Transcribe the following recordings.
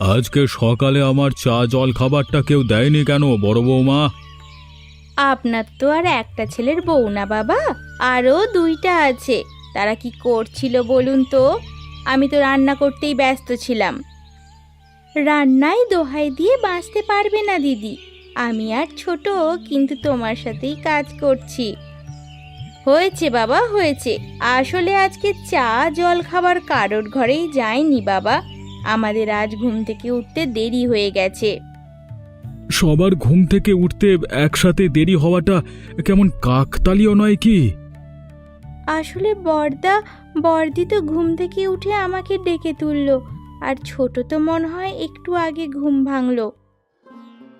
আজকে সকালে আমার চা জল খাবারটা কেউ দেয়নি কেন, বড় বৌমা? আপনার তো আর একটা ছেলের বউ না, বাবা। আরও দুইটা আছে। তারা কি করছিল বলুন তো? আমি তো রান্না করতেই ব্যস্ত ছিলাম। রান্নায় দোহাই দিয়ে বাঁচতে পারবে না, দিদি। আমি আর ছোট, কিন্তু তোমার সাথেই কাজ করছি। হয়েছে, বাবা, হয়েছে। আসলে আজকে চা জল খাবার কারোর ঘরেই যায়নি, বাবা। আমাদের আজ ঘুম থেকে উঠতে দেরি হয়ে গেছে। সবার ঘুম থেকে উঠতে একসাথে দেরি হওয়াটা কেমন কাকতালীয় নয় কি? আসলে বর্দা বর্দি তো ঘুম থেকে উঠে আমাকে ডেকে তুললো আর ছোট তো মনে হয় একটু আগে ঘুম ভাঙলো।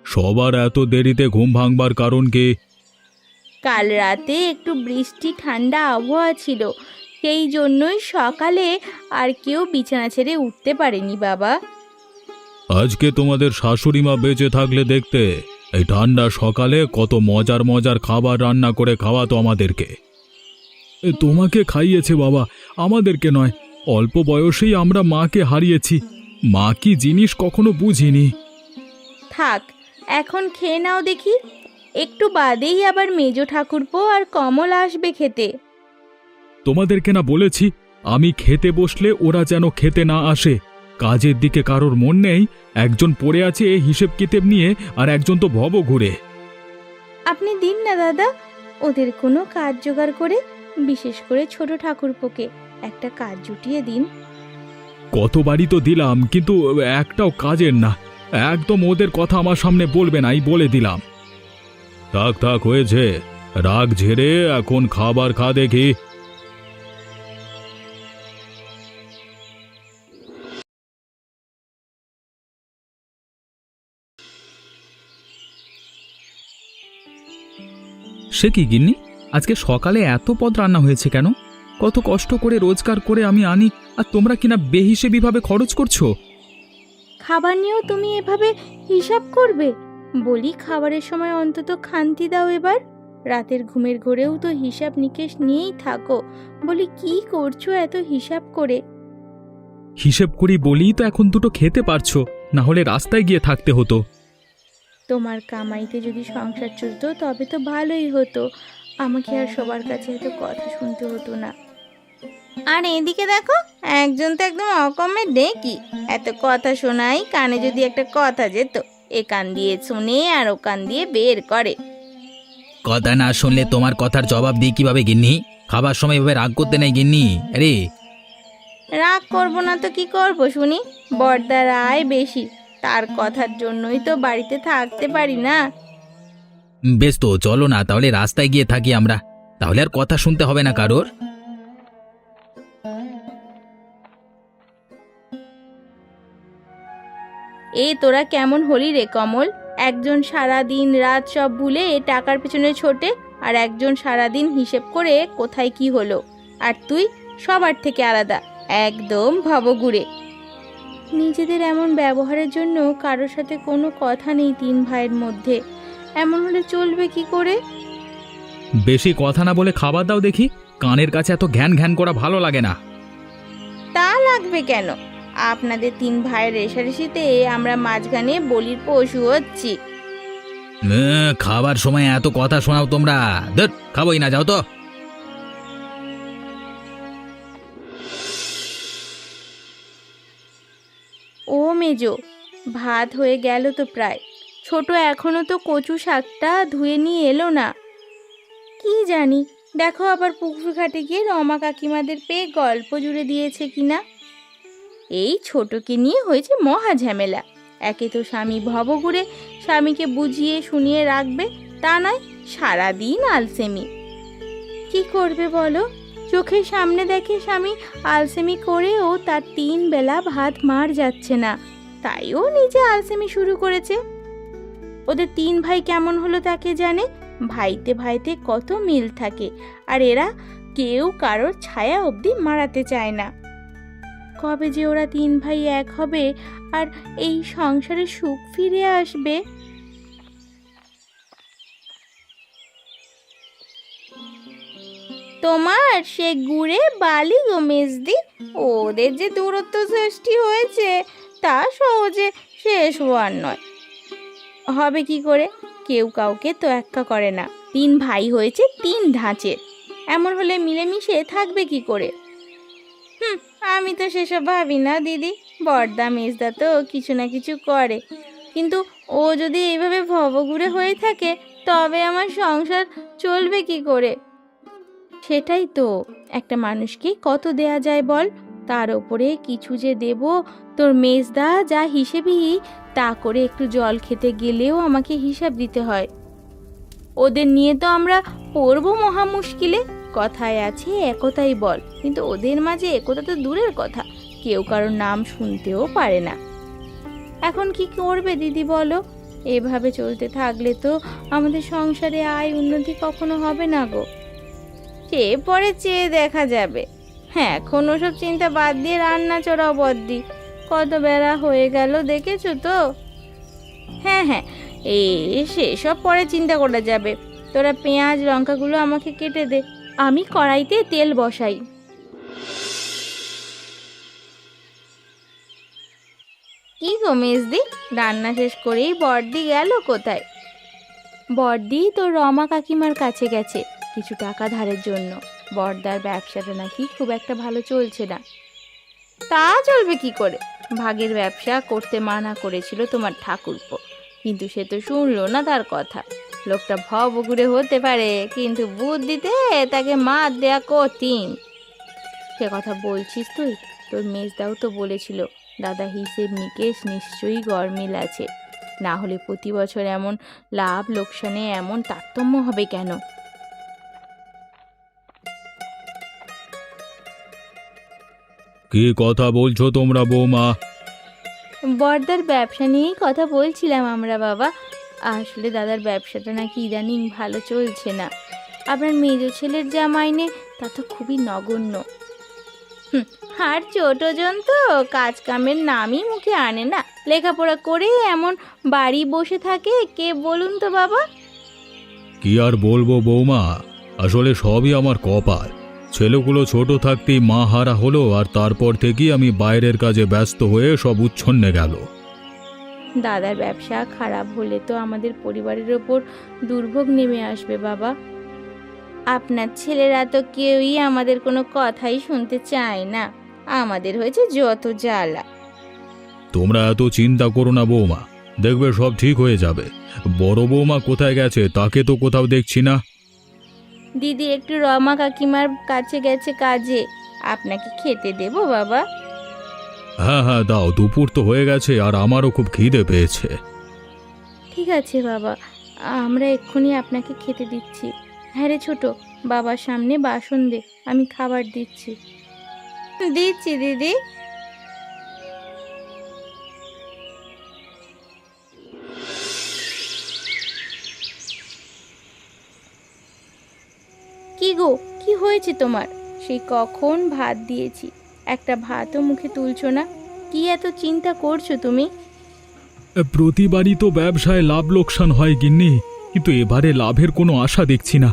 সবার এত দেরিতে ঘুম ভাঙবার কারণ কি? কাল রাতে একটু বৃষ্টি ঠান্ডা আবহাওয়া ছিল সেই জন্যই সকালে আর কেউ বিছানা ছেড়ে উঠতে পারেনি বাবা। আজকে তোমাদের শাশুড়ি মা বেঁচে থাকলে দেখতে এই ঠান্ডা সকালে কত মজার মজার খাবার রান্না করে খাওয়াতো আমাদেরকে। এ, তোমাকে খাইয়েছে বাবা আমাদেরকে নয় অল্প বয়সেই আমরা মাকে হারিয়েছি মা কি জিনিস কখনো বুঝিনি। থাক এখন খেয়ে নাও দেখি একটু বাদেই আবার মেজো ঠাকুরপো আর কমল আসবে খেতে। তোমাদেরকে না বলেছি আমি খেতে বসলে ওরা যেন খেতে না আসে। কাজের দিকে কারোর মন নেই একজন পড়ে আছে হিসেব কিতেব নিয়ে আর একজন তো ভব ঘুরে। আপনি দিন না দাদা ওদের কোনো কাজ জোগাড় করে বিশেষ করে ছোট ঠাকুরপোকে একটা কাজ জুটিয়ে দিন। কতবারই তো দিলাম কিন্তু একটাও কাজের না। একদম ওদের কথা আমার সামনে বলবে নাই বলে দিলাম। থাক থাক হয়েছে। রাগ ঝেড়ে এখন খাবার খা দেখি। সে কি গিন্নি? আজকে সকালে এত পদ রান্না হয়েছে কেন? কত কষ্ট করে রোজগার করে আমি আনি আর তোমরা কিনা বেহিসেবিভাবে খরচ করছ? খাবার নিয়েও তুমি এভাবে হিসাব করবে? বলি খাবারের সময় অন্তত খান্তি দাও এবার। রাতের ঘুমের ঘোরেও তো হিসাব নিকেশ নিয়েই থাকো। বলি কি করছ এত হিসাব করে? হিসেব করি বলেই তো এখন দুটো খেতে পারছ। না হলে রাস্তায় গিয়ে থাকতে হতো। তোমার কামাইতে যদি সংসার চলতো তবে তো ভালোই হতো। আমাকে আর সবার কাছে এত কথা শুনতে হতো না। আর এদিকে দেখো একজন তো একদম অকমে ডেকি এত কথা শোনাই কানে যদি একটা কথা যেত এ কান দিয়ে শুনে আর ও কান দিয়ে বের করে। কথা না শুনলে তোমার কথার জবাব দিই কীভাবে গিন্নি? খাবার সময় এভাবে রাগ করতে নেই গিন্নি। আরে। রাগ করব না তো কি করব শুনি? বর্দার আয় বেশি। তার কথার জন্যই তো বাড়িতে থাকতে পারি না। বেশ তো চলো না তাহলে রাস্তায় গিয়ে থাকি আমরা। তাহলে আর কথা শুনতে হবে না কারোর। এই তোরা কেমন হলি রে কমল? একজন সারা দিন রাত সব ভুলে টাকার পেছনে ছোটে আর একজন সারা দিন হিসেব করে কোথায় কি হলো? আর তুই সবার থেকে আলাদা একদম ভবগুড়ে নিজেদের এমন ব্যবহারের জন্য কারোর সাথে কোনো কথা নেই তিন ভাইয়ের মধ্যে। এমন হলে চলবে কি করে? বেশি কথা না বলে খাবার দাও দেখি। কানের কাছে এত ঘ্যান ঘ্যান করা ভালো লাগে না। তা লাগবে কেন? আপনাদের তিন ভাইয়ের রেশারেশিতে আমরা মাঝখানে বলির পশু হচ্ছি। আহ, খাবার সময় এত কথা শোনাও তোমরা। ধুর, খাবোই না যাও তো। মেজো। ভাত হয়ে গেল তো প্রায়। ছোট এখনও তো কচু শাকটা ধুয়ে নিয়ে এলো না। কি জানি, দেখো আবার পুকুর ঘাটে গিয়ে রমা কাকিমাদের পেয়ে গল্প জুড়ে দিয়েছে কিনা। এই ছোটকে নিয়ে হয়েছে মহা ঝামেলা। একে তো স্বামী ভবঘুরে স্বামীকে বুঝিয়ে শুনিয়ে রাখবে, তা নয়, সারাদিন আলসেমি। কি করবে বলো? চোখের সামনে দেখে স্বামী আলসেমি করেও তার তিন বেলা ভাত মার যাচ্ছে না। তাইও নিজে আলসেমি শুরু করেছে। ওদের তিন ভাই কেমন হলো তাকে জানে? ভাইতে ভাইতে কত মিল থাকে, আর এরা কেউ কারোর ছায়া অবধি মারাতে চায় না। কবে যে ওরা তিন ভাই এক হবে, আর এই সংসারে সুখ ফিরে আসবে? তোমার সে গুড়ে বালি গো মেজদি, ওদের যে দূরত্ব সৃষ্টি হয়েছে তা সহজে শেষ হওয়ার নয়। হবে কি করে? কেউ কাউকে তো একা করে না। তিন ভাই হয়েছে তিন ধাঁচের। এমন হলে মিলেমিশে থাকবে কি করে? হুম, আমি তো সেসব ভাবি না, দিদি। বর্দা মেজদা তো কিছু না কিছু করে। কিন্তু ও যদি এইভাবে ভবঘুরে হয়ে থাকে, তবে আমার সংসার চলবে কি করে? সেটাই তো। একটা মানুষকে কত দেয়া যায় বল? তার ওপরে কিছু যে দেব তোর মেজদা যা হিসেবি, তা করে একটু জল খেতে গেলেও আমাকে হিসাব দিতে হয়। ওদের নিয়ে তো আমরা পড়ব মহা মুশকিলে। কথায় আছে, একতাই বল। কিন্তু ওদের মাঝে একতা তো দূরের কথা। কেউ কারোর নাম শুনতেও পারে না। এখন কি করবে দিদি বলো? এভাবে চলতে থাকলে তো আমাদের সংসারে আয় উন্নতি কখনো হবে না গো। সে পরে চেয়ে দেখা যাবে। হ্যাঁ এখন ওসব চিন্তা বাদ দিয়ে রান্না চড়াও বদ্দি। কত বেড়া হয়ে গেল, দেখেছ তো? হ্যাঁ হ্যাঁ এই সেসব পরে চিন্তা করা যাবে। তোরা পেঁয়াজ, লঙ্কাগুলো আমাকে কেটে দে, আমি কড়াইতে তেল বসাই। কি গো মেজদি, রান্না শেষ করেই বর্দি গেল কোথায়? বর্দি তো রমা কাকিমার কাছে গেছে, কিছু টাকা ধারের জন্য। বর্দার ব্যবসাটা নাকি খুব একটা ভালো চলছে না। তা চলবে কি করে? ভাগের ব্যবসা করতে মানা করেছিল তোমার ঠাকুরপো। কিন্তু সে তো শুনলো না তার কথা। লোকটা ভবঘুরে হতে পারে, কিন্তু বুদ্ধিতে তাকে মার দেয়া কঠিন। সে কথা বলছিস তুই? তোর মেজদাও তো বলেছিল, দাদা হিসেব নিকেশ নিশ্চয়ই গরমিল আছে। না হলে প্রতি বছর এমন লাভ লোকসানে এমন তারতম্য হবে কেন? কি কথা বলছো তোমরা বৌমা? বর্দার ব্যবসা নিয়েই কথা বলছিলাম আমরা বাবা। আসলে দাদার ব্যবসাটা নাকি ইদানিং ভালো চলছে না। আপনার মেজ ছেলের যা মাইনে তা তো খুবই নগণ্য। হুম, আর ছোটজন তো কাজ কামের নামই মুখে আনে না। লেখাপড়া করে এমন বাড়ি বসে থাকে কে বলুন তো বাবা? কি আর বলব বৌমা? আসলে সবই আমার কপাল। ছেলেগুলো ছোট থাকতেই মা হারা হলো আর তারপর থেকেই আমি বাইরের কাজে ব্যস্ত হয়ে সব উচ্ছন্নে গেল। দাদার ব্যবসা খারাপ হলে তো আমাদের পরিবারের ওপর দুর্ভোগ নেমে আসবে বাবা। আপনার ছেলেরা তো কেউই আমাদের কোনো কথাই শুনতে চায় না। আমাদের হয়েছে যত জ্বালা। তোমরা এত চিন্তা করো না বৌমা। দেখবে সব ঠিক হয়ে যাবে। বড় বৌমা কোথায় গেছে তাকে তো কোথাও দেখছি না। দিদি একটু রমা কাকিমার কাছে গেছে কাজে। আপনাকে খেতে দেবো বাবা। হ্যাঁ হ্যাঁ দাও দুপুর তো হয়ে গেছে আর আমারও খুব খিদে পেয়েছে। ঠিক আছে বাবা। আমরা এক্ষুনি আপনাকে খেতে দিচ্ছি। হ্যাঁ রে ছোট বাবার সামনে বাসন দে আমি খাবার দিচ্ছি। দিচ্ছি দিদি। হয়েছে তোমার? সেই কখন ভাত দিয়েছি? একটা ভাতও মুখে তুলছো না? কি এত চিন্তা করছ তুমি? প্রতিবারই তো ব্যবসায় লাভ লোকসান হয় গিন্নি কিন্তু এবারে লাভের কোনো আশা দেখছি না।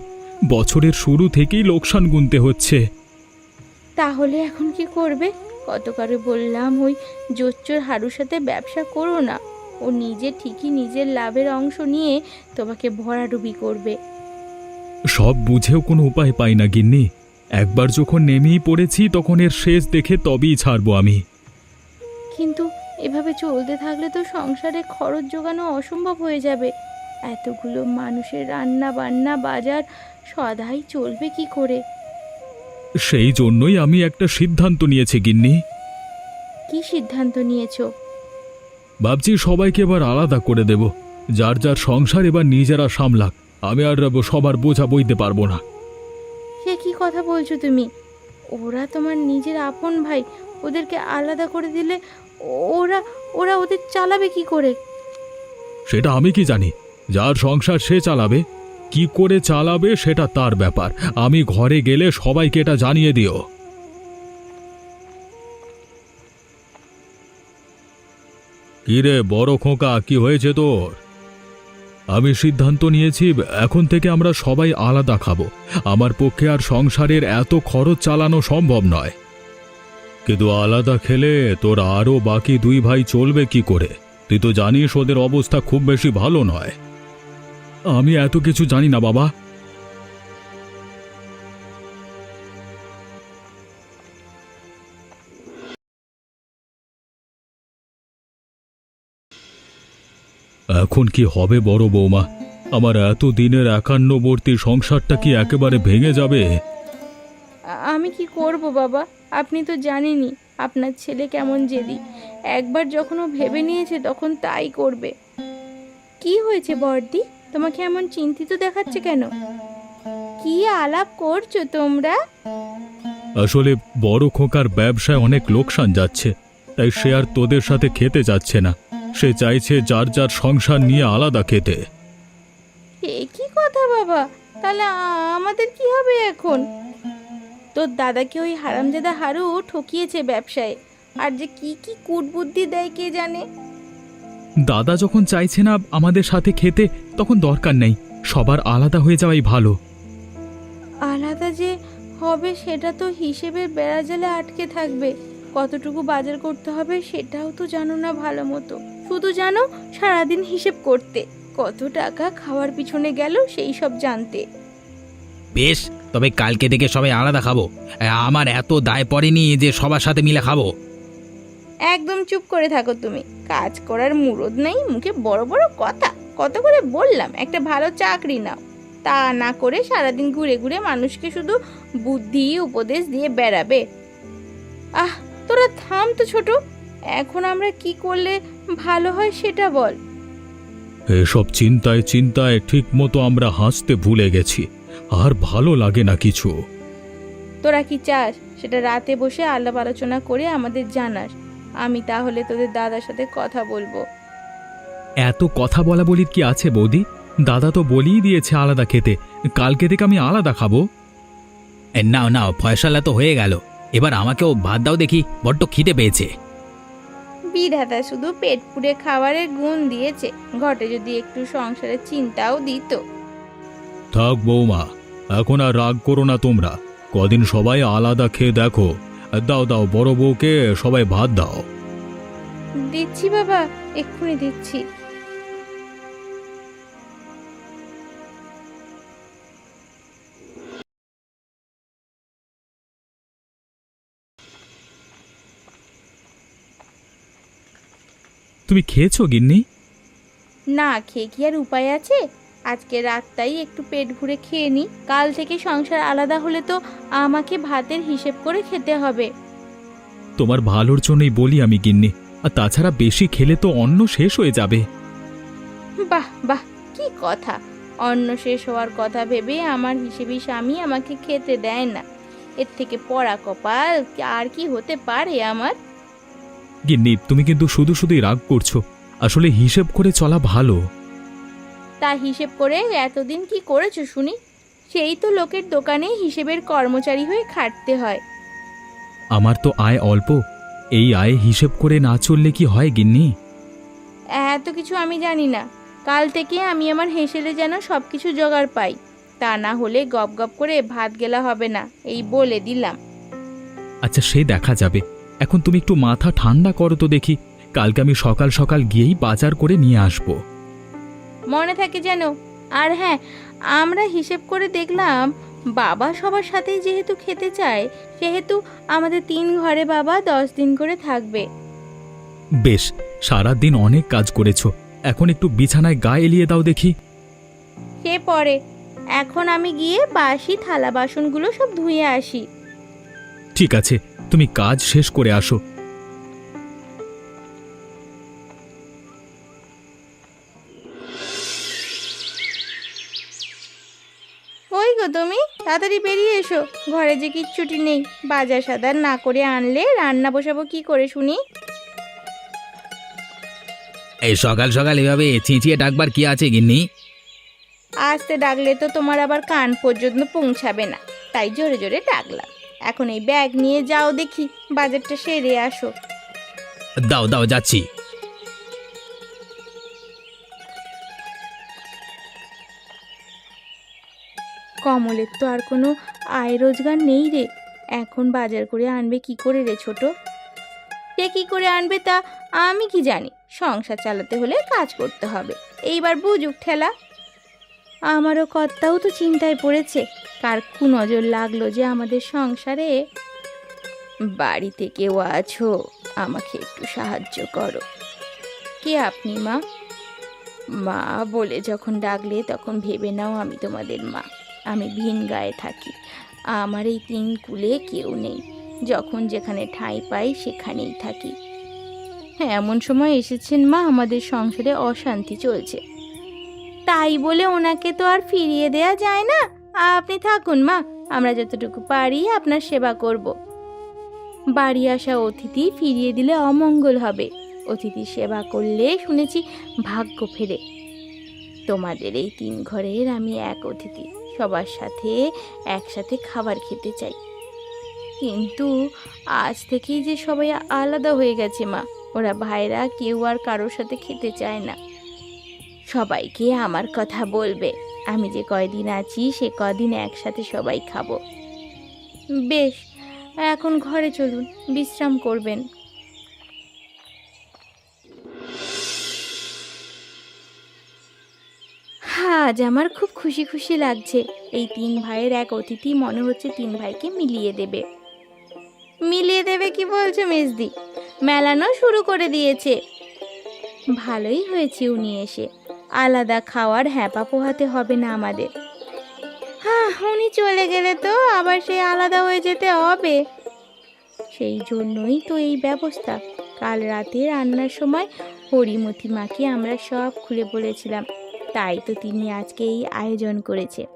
বছরের শুরু থেকেই লোকসান গুনতে হচ্ছে। তাহলে এখন কি করবে? কত করে বললাম ওই জোচ্চোর হারুর সাথে ব্যবসা করো না। ও নিজে ঠিকই নিজের লাভের অংশ নিয়ে তোমাকে ভরাডুবি করবে। সব বুঝেও কোনো উপায় পাই না গিন্নি। একবার যখন নেমেই পড়েছি তখন এর শেষ দেখে তবেই ছাড়বো আমি। কিন্তু এভাবে চলতে থাকলে তো সংসারে খরচ জোগানো অসম্ভব হয়ে যাবে। এতগুলো মানুষের রান্না বান্না বাজার সদাই চলবে কি করে? সেই জন্যই আমি একটা সিদ্ধান্ত নিয়েছি গিন্নি। কি সিদ্ধান্ত নিয়েছো? ভাবছি সবাইকে এবার আলাদা করে দেব। যার যার সংসার এবার নিজেরা সামলাক। আমি আর সবার বোঝা বইতে পারব না। সে কি কথা বলছো তুমি? ওরা তোমার নিজের আপন ভাই ওদেরকে আলাদা করে দিলে ওরা ওরা ওদের চালাবে কি করে? সেটা আমি কি জানি? যার সংসার সে চালাবে কি করে চালাবে সেটা তার ব্যাপার। আমি ঘরে গেলে সবাইকে এটা জানিয়ে দিও। কিরে বড় খোঁকা কি হয়েছে তোর? আমি সিদ্ধান্ত নিয়েছি, এখন থেকে আমরা সবাই আলাদা খাব। আমার পক্ষে আর সংসারের এত খরচ চালানো সম্ভব নয়। কিন্তু আলাদা খেলে তোর আরও বাকি দুই ভাই চলবে কি করে? তুই তো জানিস ওদের অবস্থা খুব বেশি ভালো নয়। আমি এত কিছু জানি না, বাবা। এখন কি হবে বড় বৌমা? আমার এত দিনের একান্নবর্তী সংসারটা কি একেবারে ভেঙে যাবে? আমি কি করব বাবা? আপনি তো জানেনই আপনার ছেলে কেমন জেদি। একবার যখন ও ভেবে নিয়েছে তখন তাই করবে। কি হয়েছে বর্দি? তোমাকে এমন চিন্তিত দেখাচ্ছে কেন? কি আলাপ করছ তোমরা? আসলে বড় খোকার ব্যবসায় অনেক লোকসান যাচ্ছে তাই সে আর তোদের সাথে খেতে যাচ্ছে না। সে চাইছে যার যার সংসার নিয়ে আলাদা খেতে। এ কি কথা বাবা? তাহলে আমাদের কি হবে এখন? তোর দাদাকে ওই হারামজাদা হারু ঠকিয়েছে ব্যবসায়। আর যে কি কি কুটবুদ্ধি দেয় কে জানে? দাদা যখন চাইছে না আমাদের সাথে খেতে তখন দরকার নেই। সবার আলাদা হয়ে যাওয়াই ভালো। আলাদা যে হবে সেটা তো হিসেবের বেড়াজালে আটকে থাকবে। কতটুকু বাজার করতে হবে সেটাও তো জানো না ভালো মতো। শুধু জানো সারাদিন হিসেব করতে। কত টাকা খাওয়ার পিছনে গেল সেই সব জানতে। বেশ তবে কালকে থেকে সবাই আলাদা খাব। আমার এত দায় পড়েনি যে সবার সাথে মিলে খাব। একদম চুপ করে থাকো তুমি। কাজ করার মুরদ নেই মুখে বড় বড় কথা। কত করে বললাম একটা ভালো চাকরি নাও। তা না করে সারাদিন ঘুরে ঘুরে মানুষকে শুধু বুদ্ধি উপদেশ দিয়ে বেড়াবে। আহ তোরা থাম তো ছোট। এখন আমরা কি করলে ভালো হয় সেটা বল। এসব চিন্তায় চিন্তায় ঠিক মতো আমরা হাসতে ভুলে গেছি। আর ভালো লাগে না কিছু। তোরা কি চাস সেটা রাতে বসে আলাপ আলোচনা করে আমাদের জানাস। আমি তাহলে তোদের দাদার সাথে কথা বলব। এত কথা বলা বলির কি আছে বৌদি? দাদা তো বলেই দিয়েছে আলাদা খেতে। কালকে থেকে আমি আলাদা খাব। নাও নাও ফয়সালা তো হয়ে গেল। এবার আমাকেও ভাত দাও দেখি বড্ড খিদে পেয়েছে। বিধাতা শুধু পেট পুড়ে খাবারের গুণ দিয়েছে। ঘটে যদি একটু সংসারের চিন্তাও দিত। থাক বৌমা এখন আর রাগ করো না তোমরা। কদিন সবাই আলাদা খেয়ে দেখো। দাও দাও বড় বউকে সবাই ভাত দাও। দিচ্ছি বাবা এক্ষুনি দিচ্ছি। তুমি খেয়েছো গিন্নি? না খেয়ে কি আর উপায় আছে? আজকে রাতটাই একটু পেট ভরে খেয়ে নি। কাল থেকে সংসার আলাদা হলে তো আমাকে ভাতের হিসেব করে খেতে হবে। তোমার ভালোর জন্যই বলি আমি গিন্নি। আর তাছাড়া বেশি খেলে তো অন্ন শেষ হয়ে যাবে। বাহ বাহ কি কথা। অন্ন শেষ হওয়ার কথা ভেবে আমার হিসেবে স্বামী আমাকে খেতে দেয় না। এর থেকে পড়া কপাল আর কি হতে পারে আমার? গিন্নি তুমি কিন্তু শুধু শুধুই রাগ করছ। আসলে হিসেব করে চলা ভালো। তা হিসেব করে এতদিন কি করেছ শুনি? সেই তো লোকের দোকানে হিসেবের কর্মচারী হয়ে খাটতে হয়। আমার তো আয় অল্প। এই আয় হিসেব করে না চললে কি হয় গিন্নি? এত কিছু আমি জানি না। কাল থেকে আমি আমার হেসেলে যেন সব কিছু জোগাড় পাই। তা না হলে গপ গপ করে ভাত গেলা হবে না এই বলে দিলাম। আচ্ছা সে দেখা যাবে। এখন তুমি একটু মাথা ঠান্ডা করো তো দেখি। কালকে আমি সকাল সকাল গিয়েই বাজার করে নিয়ে আসব। মনে থাকে যেন আর হ্যাঁ আমরা হিসেব করে দেখলাম বাবা সবার সাথেই যেহেতু খেতে চায় সেহেতু আমাদের তিন ঘরে বাবা দশ দিন করে থাকবে। বেশ সারা দিন অনেক কাজ করেছ। এখন একটু বিছানায় গা এলিয়ে দাও দেখি। সে পরে এখন আমি গিয়ে বাসি থালা বাসনগুলো সব ধুয়ে আসি। ঠিক আছে তুমি কাজ শেষ করে আসো। ওই গো তুমি তাড়াতাড়ি বেরিয়ে এসো। ঘরে যে কিচ্ছুটি নেই। বাজার সাদার না করে আনলে রান্না বসাবো কি করে শুনি? এই সকাল সকাল এভাবে চেঁচিয়ে ডাকবার কি আছে গিন্নি? আসতে ডাকলে তো তোমার আবার কান পর্যন্ত পৌঁছাবে না। তাই জোরে জোরে ডাকলাম। এখন এই ব্যাগ নিয়ে যাও দেখি বাজারটা সেরে আসো। দাও দাও যাচ্ছি। কমলের তো আর কোনো আয় রোজগার নেই রে। এখন বাজার করে আনবে কি করে রে ছোট? সে কি করে আনবে তা আমি কি জানি। সংসার চালাতে হলে কাজ করতে হবে। এইবার বুঝুক ঠেলা। আমারও কর্তাও তো চিন্তায় পড়েছে। কার নজর লাগল যে আমাদের সংসারে? বাড়িতে কেউ আছো, আমাকে একটু সাহায্য করো। কে আপনি, মা? মা বলে যখন ডাকলে তখন ভেবে নাও আমি তোমাদের মা। আমি ভিন গায়ে থাকি, আমার এই তিন কুলে কেউ নেই। যখন যেখানে ঠাঁই পাই সেখানেই থাকি। হ্যাঁ এমন সময় এসেছেন মা, আমাদের সংসারে অশান্তি চলছে। তাই বলে ওনাকে তো আর ফিরিয়ে দেয়া যায় না। আপনি থাকুন, মা। আমরা যতটুকু পারি আপনার সেবা করব। বাড়ি আসা অতিথি ফিরিয়ে দিলে অমঙ্গল হবে। অতিথি সেবা করলে শুনেছি ভাগ্য ফেরে। তোমাদের এই তিন ঘরের আমি এক অতিথি। সবার সাথে একসাথে খাবার খেতে চাই। কিন্তু আজ থেকেই যে সবাই আলাদা হয়ে গেছে, মা। ওরা ভাইরা কেউ আর কারোর সাথে খেতে চায় না। সবাইকে আমার কথা বলবে। আমি যে কয়দিন আছি, সে কদিন একসাথে সবাই খাব। বেশ, এখন ঘরে চলুন, বিশ্রাম করবেন। আজ আমার খুব খুশি খুশি লাগছে, এই তিন ভাইয়ের এক অতিথি মনে হচ্ছে তিন ভাইকে মিলিয়ে দেবে। মিলিয়ে দেবে কি বলছো মেজদি মেলানো শুরু করে দিয়েছে। ভালোই হয়েছে উনি এসে। আলাদা খাওয়ার হ্যাপা পোহাতে হবে না আমাদের। হ্যাঁ উনি চলে গেলে তো আবার সেই আলাদা হয়ে যেতে হবে। সেই জন্যই তো এই ব্যবস্থা। কাল রাতে রান্নার সময় হরিমতি মাকে আমরা সব খুলে বলেছিলাম। তাই তো তিনি আজকে এই আয়োজন করেছে।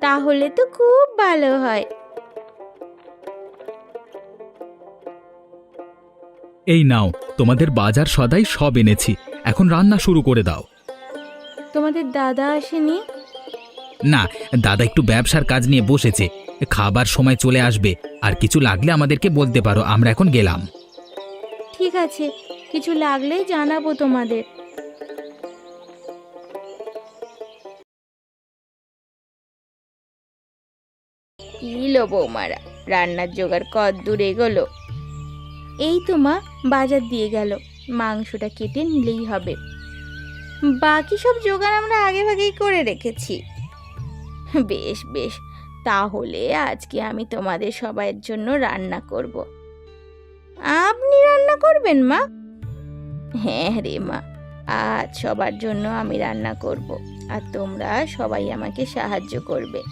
তাহলে তো খুব ভালো হয়। এই নাও, তোমাদের বাজার সদাই সব এনেছি। এখন রান্না শুরু করে দাও। তোমাদের দাদা আসেনি? না দাদা একটু ব্যবসার কাজ নিয়ে বসেছে। খাবার সময় চলে আসবে। আর কিছু লাগলে আমাদেরকে বলতে পারো আমরা এখন গেলাম। ঠিক আছে কিছু লাগলে জানাব তোমাদের। ইলো বৌমারা রান্নার জোগাড় কত দূর এগোলো। এই তো মা বাজার দিয়ে গেল। মাংসটা কেটে নিলেই হবে। বাকি সব জোগাড় আমরা আগে ভাগেই করে রেখেছি। বেশ বেশ, তাহলে আজকে আমি তোমাদের সবাইয়ের জন্য রান্না করব। আপনি রান্না করবেন, মা? হ্যাঁ রে, মা। আজ সবার জন্য আমি রান্না করব, আর তোমরা সবাই আমাকে সাহায্য করবে।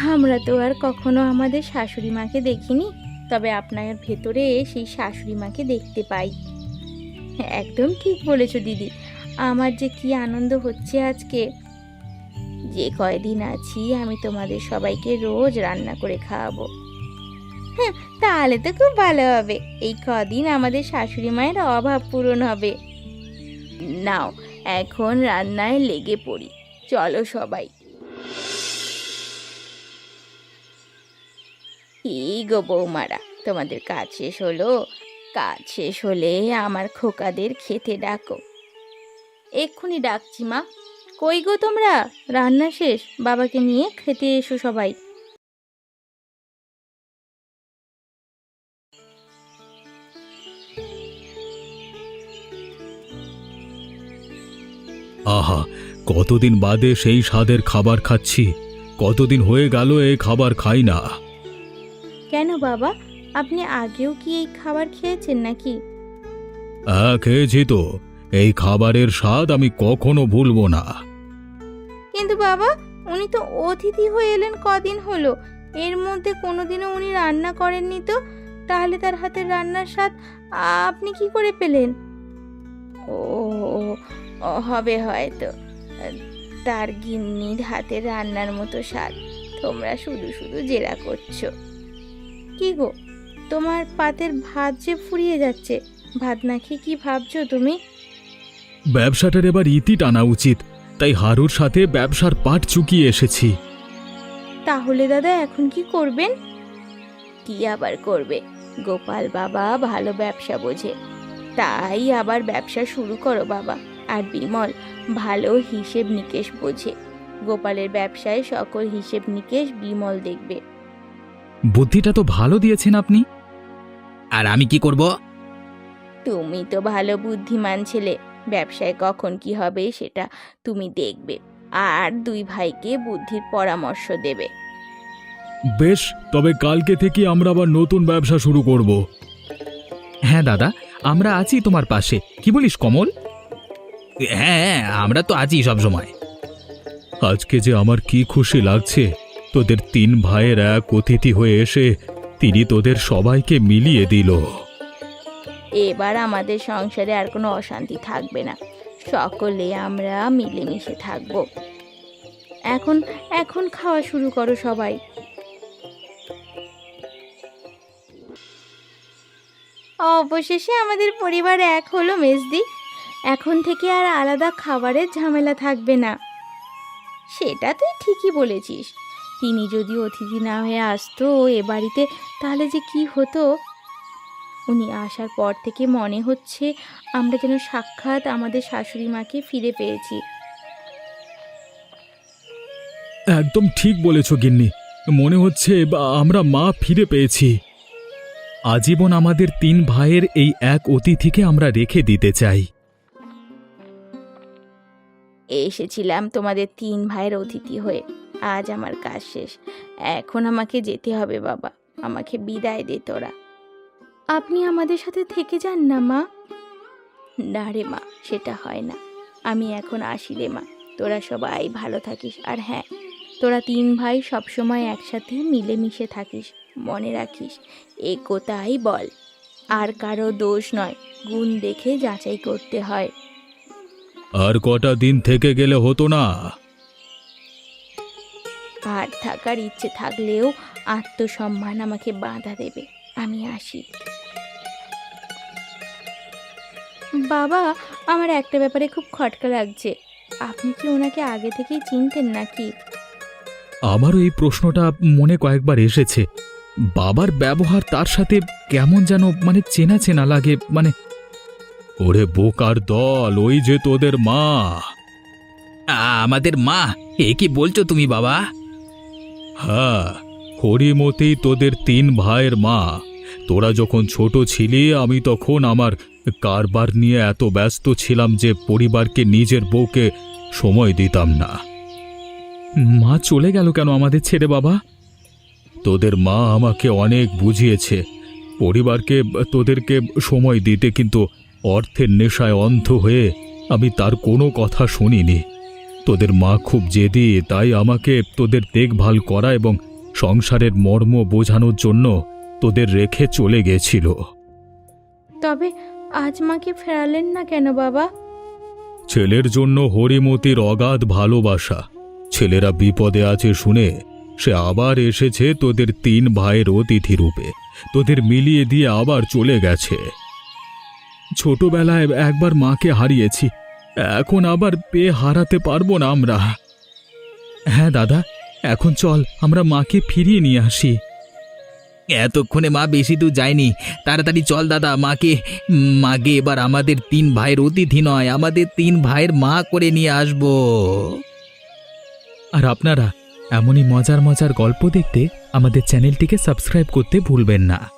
আমরা তো আর কখনো আমাদের শাশুড়ি মাকে দেখিনি, তবে আপনার ভেতরে সেই শাশুড়ি মাকে দেখতে পাই। একদম ঠিক বলেছ, দিদি। আমার যে কি আনন্দ হচ্ছে আজকে। যে কয়দিন আছি, আমি তোমাদের সবাইকে রোজ রান্না করে খাওয়াবো। হ্যাঁ তাহলে তো খুব ভালো হবে। এই কদিন আমাদের শাশুড়ি মায়ের অভাব পূরণ হবে। নাও, এখন রান্নায় লেগে পড়ি। চলো সবাই। কি গো বৌমারা, তোমাদের কাজ শেষ হলো? কাজ শেষ হলে আমার খোকাদের খেতে ডাকো। এক্ষুনি ডাকছি মা। কই গো তোমরা? রান্না শেষ? বাবাকে নিয়ে খেতে এসো সবাই। আহা কতদিন বাদে সেই স্বাদের খাবার খাচ্ছি। কতদিন হয়ে গেল এই খাবার খাই না। কেন বাবা? আপনি আগেও কি এই খাবার খেয়েছেন নাকি? হ্যাঁ খেয়েছি তো। এই খাবারের স্বাদ আমি কখনো ভুলবো না। কিন্তু বাবা, উনি তো অতিথি হয়ে এলেন কদিন হলো। এর মধ্যে কোনোদিনও উনি রান্না করেননি তো। তাহলে তার হাতের রান্নার স্বাদ আপনি কি করে পেলেন? ও হবে হয়তো। তার গিন্নির হাতের রান্নার মতো স্বাদ। তোমরা শুধু শুধু জেরা করছ। কি গো, তোমার পাতের ভাত যে ফুরিয়ে যাচ্ছে, ভাত না খেয়ে কি ভাবছ তুমি? ব্যবসাটার এবার ইতি টানা উচিত তাই হারুর সাথে ব্যবসার পাট চুকিয়ে এসেছি। তাহলে দাদা এখন কি করবেন? কি আবার করবে? গোপাল বাবা ভালো ব্যবসা বোঝে তাই আবার ব্যবসা শুরু করো বাবা। আর বিমল ভালো হিসেব নিকেশ বোঝে। গোপালের ব্যবসায় সকল হিসেব নিকেশ বিমল দেখবে। বুদ্ধিটা তো ভালো দিয়েছেন আপনি। আর আমি কি করব? তুমি তো ভালো বুদ্ধিমান ছেলে ব্যবসায় কখন কি হবে সেটা তুমি দেখবে। আর দুই ভাইকে বুদ্ধির পরামর্শ দেবে। বেশ তবে কালকে থেকে আমরা আবার নতুন ব্যবসা শুরু করব। হ্যাঁ দাদা আমরা আছি তোমার পাশে। কি বলিস কমল? হ্যাঁ হ্যাঁ, আমরা তো আছি সব সময়। আজকে যে আমার কি খুশি লাগছে তোদের তিন ভাইয়ের এক অতিথি হয়ে এসে তিনি তোদের সবাইকে মিলিয়ে দিল। এবার আমাদের সংসারে আর কোনো অশান্তি থাকবে না। সকলে আমরা মিলেমিশে থাকব। এখন এখন খাওয়া শুরু করো সবাই। অবশেষে আমাদের পরিবার এক হলো মেজদি। এখন থেকে আর আলাদা খাবারের ঝামেলা থাকবে না। সেটা তুই ঠিকই বলেছিস। তিনি যদি অতিথি না হয়ে আসতো এ বাড়িতে, তাহলে যে কি হতো? উনি আসার পর থেকে মনে হচ্ছে আমরা যেন সাক্ষাৎ আমাদের শাশুড়ি মাকে ফিরে পেয়েছি। একদম ঠিক বলেছ গিন্নি। মনে হচ্ছে বা আমরা মা ফিরে পেয়েছি। আজীবন আমাদের তিন ভাইয়ের এই এক অতিথিকে আমরা রেখে দিতে চাই। এসেছিলাম তোমাদের তিন ভাইয়ের অতিথি হয়ে। আজ আমার কাজ শেষ। এখন আমাকে যেতে হবে বাবা। আমাকে বিদায় দে তোরা। আপনি আমাদের সাথে থেকে যান না মা। না রে মা সেটা হয় না। আমি এখন আসি রে মা। তোরা সবাই ভালো থাকিস। আর হ্যাঁ তোরা তিন ভাই সবসময় একসাথে মিলেমিশে থাকিস মনে রাখিস। একতাই বল। আর কারও দোষ নয় গুণ দেখে যাচাই করতে হয়। আর কটা দিন থেকে গেলে হতো না? আর থাকার ইচ্ছে থাকলেও আত্মসম্মান আমাকে বাধা দেবে। আমি আসি। বাবা আমার একটা ব্যাপারে খুব খটকা লাগছে। আপনি কি ওনাকে আগে থেকেই চিনতেন নাকি? আমারও এই প্রশ্নটা মনে কয়েকবার এসেছে। বাবার ব্যবহার তার সাথে কেমন যেন মানে চেনা চেনা লাগে মানে ওরে বোকার দল ওই যে তোদের মা। আমাদের মা? এ কি বলছো তুমি বাবা? হ্যাঁ হরিমতি তোদের তিন ভাইয়ের মা। তোরা যখন ছোট ছিলি আমি তখন আমার কারবার নিয়ে এত ব্যস্ত ছিলাম যে পরিবারকে নিজের বউকে সময় দিতাম না। মা চলে গেল কেন আমাদের ছেড়ে বাবা? তোদের মা আমাকে অনেক বুঝিয়েছে। পরিবারকে, তোদেরকে সময় দিতে কিন্তু অর্থের নেশায় অন্ধ হয়ে আমি তার কোনো কথা শুনিনি। তোদের মা খুব জেদি, তাই আমাকে তোদের দেখভাল করা এবং সংসারের মর্ম বোঝানোর জন্য তোদের রেখে চলে গেছিল। তবে আজ মাকে ফেরালেন না কেন বাবা? ছেলের জন্য হরিমতির অগাধ ভালোবাসা। ছেলেরা বিপদে আছে শুনে সে আবার এসেছে তোদের তিন ভাইয়ের অতিথি রূপে। তোদের মিলিয়ে দিয়ে আবার চলে গেছে। ছোটবেলায় একবার মাকে হারিয়েছি। এখন আবার পেয়ে হারাতে পারব না আমরা। হ্যাঁ দাদা, এখন চল, আমরা মাকে ফিরিয়ে নিয়ে আসি। এতক্ষণে মা বেশি দূর যায়নি। তাড়াতাড়ি চল দাদা, মাকে মাকে এবার আমাদের তিন ভাইয়ের অতিথি নয়, আমাদের তিন ভাইয়ের মা করে নিয়ে আসব। আর আপনারা এমনই মজার মজার গল্প দেখতে আমাদের চ্যানেলটিকে সাবস্ক্রাইব করতে ভুলবেন না।